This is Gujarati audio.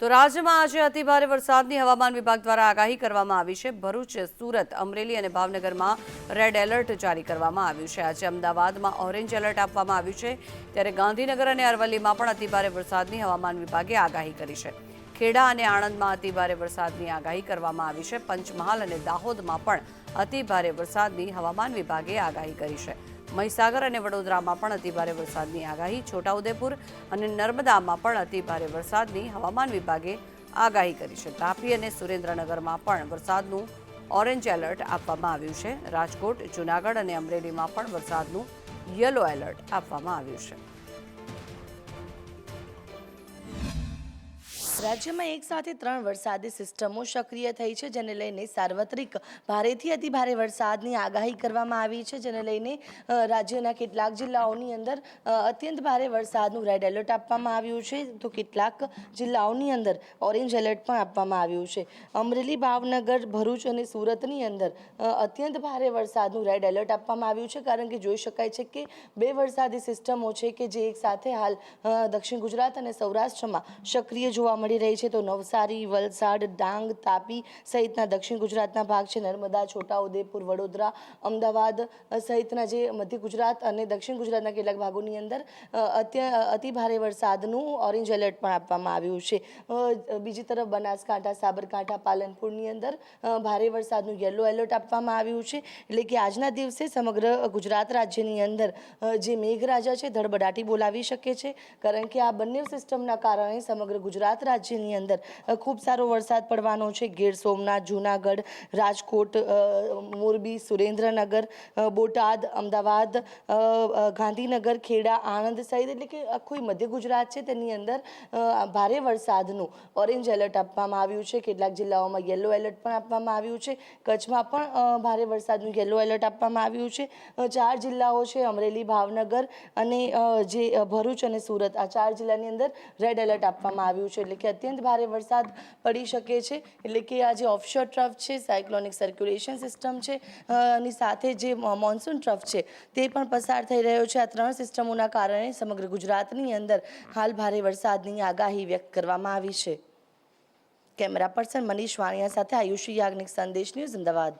તો રાજ્યમાં આજે અતિભારે વરસાદની હવામાન વિભાગ દ્વારા આગાહી કરવામાં આવી છે. ભરૂચ, સુરત, અમરેલી અને ભાવનગરમાં રેડ એલર્ટ જારી કરવામાં આવ્યું છે. આજે અમદાવાદમાં ઓરેન્જ એલર્ટ આપવામાં આવ્યું છે. ત્યારે ગાંધીનગર અને અરવલ્લીમાં પણ અતિભારે વરસાદની હવામાન વિભાગે આગાહી કરી છે. ખેડા અને આણંદમાં અતિભારે વરસાદની આગાહી કરવામાં આવી છે. પંચમહાલ અને દાહોદમાં પણ અતિભારે વરસાદની હવામાન વિભાગે આગાહી કરી છે. મહીસાગર અને વડોદરામાં પણ અતિભારે વરસાદની આગાહી, છોટાઉદેપુર અને નર્મદામાં પણ અતિભારે વરસાદની હવામાન વિભાગે આગાહી કરી છે. તાપી અને સુરેન્દ્રનગરમાં પણ વરસાદનું ઓરેન્જ એલર્ટ આપવામાં આવ્યું છે. રાજકોટ, જૂનાગઢ અને અમરેલીમાં પણ વરસાદનું યલો એલર્ટ આપવામાં આવ્યું છે. રાજ્યમાં એક સાથે ત્રણ વરસાદી સિસ્ટમો સક્રિય થઈ છે, જેને લઈને સાર્વત્રિક ભારેથી અતિ ભારે વરસાદની આગાહી કરવામાં આવી છે, જેને લઈને રાજ્યના કેટલાક જિલ્લાઓની અંદર અત્યંત ભારે વરસાદનું રેડ એલર્ટ આપવામાં આવ્યું છે. તો કેટલાક જિલ્લાઓની અંદર ઓરેન્જ એલર્ટ પણ આપવામાં આવ્યું છે. અમરેલી, ભાવનગર, ભરૂચ અને સુરતની અંદર અત્યંત ભારે વરસાદનું રેડ એલર્ટ આપવામાં આવ્યું છે, કારણ કે જોઈ શકાય છે કે બે વરસાદી સિસ્ટમો છે કે જે એક સાથે હાલ દક્ષિણ ગુજરાત અને સૌરાષ્ટ્રમાં સક્રિય જોવા મળી રહી છે. તો નવસારી, વલસાડ, ડાંગ, તાપી સહિતના દક્ષિણ ગુજરાતના ભાગ છે. નર્મદા, છોટાઉદેપુર, વડોદરા, અમદાવાદ સહિતના જે મધ્ય ગુજરાત અને દક્ષિણ ગુજરાતના કેટલાક ભાગોની અંદર અતિ ભારે વરસાદનું ઓરેન્જ એલર્ટ પણ આપવામાં આવ્યું છે. બીજી તરફ બનાસકાંઠા, સાબરકાંઠા, પાલનપુરની અંદર ભારે વરસાદનું યલો એલર્ટ આપવામાં આવ્યું છે. એટલે કે આજના દિવસે સમગ્ર ગુજરાત રાજ્યની અંદર જે મેઘરાજા છે, ધડબડાટી બોલાવી શકે છે. કારણ કે આ બંને સિસ્ટમના કારણે સમગ્ર ગુજરાત રાજ્યની અંદર. ખૂબ સારો વરસાદ પડવાનો છે. ગીર સોમનાથ, જૂનાગઢ, રાજકોટ મોરબી, સુરેન્દ્રનગર બોટાદ, અમદાવાદ ગાંધીનગર, ખેડા, આણંદ સહિત એટલે કે આખું મધ્ય ગુજરાત છે તેની અંદર ભારે વરસાદનું ઓરેન્જ એલર્ટ આપવામાં આવ્યું છે. કેટલાક જિલ્લાઓમાં યલો એલર્ટ પણ આપવામાં આવ્યું છે. કચ્છમાં પણ ભારે વરસાદનું યલો એલર્ટ આપવામાં આવ્યું છે. ચાર જિલ્લાઓ છે, અમરેલી, ભાવનગર અને જે ભરૂચ અને સુરત, આ ચાર જિલ્લાની અંદર રેડ એલર્ટ આપવામાં આવ્યું છે. એટલે કે અત્યંત ભારે વરસાદ પડી શકે છે. એટલે કે આ જે ઓફશોર ટ્રફ છે સાયક્લોનિક સર્ક્યુલેશન સિસ્ટમ છે અને સાથે જે મોન્સૂન ટ્રફ છે, તે પણ પસાર થઈ રહ્યો છે. આ ત્રણ સિસ્ટમોના કારણે સમગ્ર ગુજરાતની અંદર હાલ ભારે વરસાદની આગાહી વ્યક્ત કરવામાં આવી છે. કેમેરા પર્સન મનીષ વાણિયા સાથે આયુષી યાજ્ઞિક સંદેશ ન્યૂઝ અમદાવાદ.